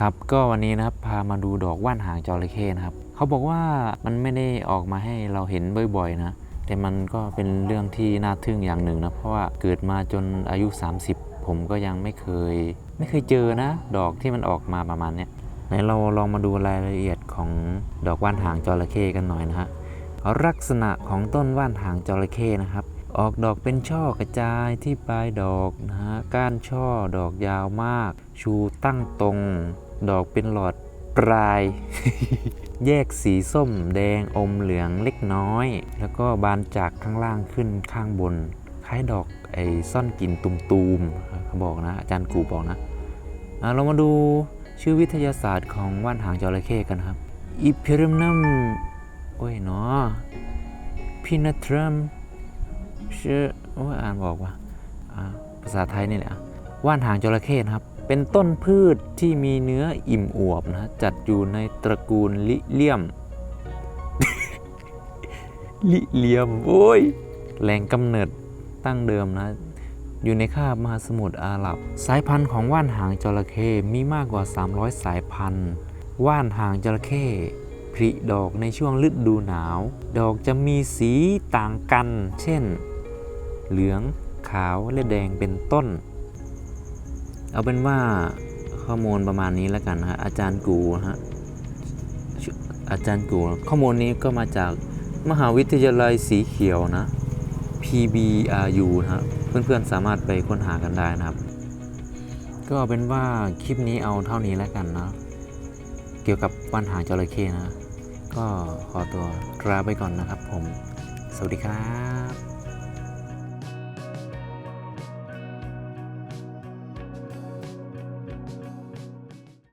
ครับก็วันนี้นะครับพามาดูดอกว่านหางจระเข้นะครับเขาบอกว่ามันไม่ได้ออกมาให้เราเห็นบ่อยๆนะแต่มันก็เป็นเรื่องที่น่าทึ่งอย่างหนึ่งนะเพราะว่าเกิดมาจนอายุ 30 ผมก็ยังไม่เคย ไม่เคยเจอนะ ดอกที่มันออกมาประมาณเนี้ยไหนเราลองมาดูรายละเอียดของดอกว่านหางจระเข้กันหน่อยนะฮะลักษณะของต้นว่านหางจระเข้นะครับออกดอกเป็นช่อกระจายที่ปลายดอกนะฮะก้านช่อดอกยาวมาก ชูตั้งตรง ดอกเป็นหลอดปลาย แยกสีส้มแดงอมเหลืองเล็กน้อย แล้วก็บานจากข้างล่างขึ้นข้างบน คล้ายดอกไอ้ซ่อนกลิ่นตุมๆเขาบอกนะ อาจารย์กูบอกนะเรามาดูชื่อวิทยาศาสตร์ของว่านหางจระเข้กันครับอีพิริมนัมโอ้ยเนาะพินาทรัมชื่อว่าอ่านบอกว่าภาษาไทยนี่แหละอะว่านหางจระเข้นะครับ เป็นต้นพืชที่มีเนื้ออิ่มอวบนะจัดอยู่ในตระกูลลิเลียม ลิเลียมโอ้ยแหล่งกำเนิดตั้งเดิมนะ อยู่ในคาบมหาสมุทรอาหรับ สายพันธุ์ของว่านหางจระเข้มีมากกว่า 300 สายพันธุ์ ว่านหางจระเข้ผลิดอกในช่วงฤดูหนาว ดอกจะมีสีต่างกัน เช่น เหลือง ขาวและแดงเป็นต้น เอาเป็นว่าข้อมูลประมาณนี้แล้วกันนะฮะอาจารย์กูฮะอาจารย์กูข้อมูลนี้ก็มาจากมหาวิทยาลัยสีเขียวนะ PBRU นะฮะเพื่อนๆสามารถไปค้นหากันได้นะครับ ก็เป็นว่าคลิปนี้เอาเท่านี้แล้วกันนะ เกี่ยวกับปัญหาจระเข้นะ ก็ขอตัวลาไปก่อนนะครับผม สวัสดีครับ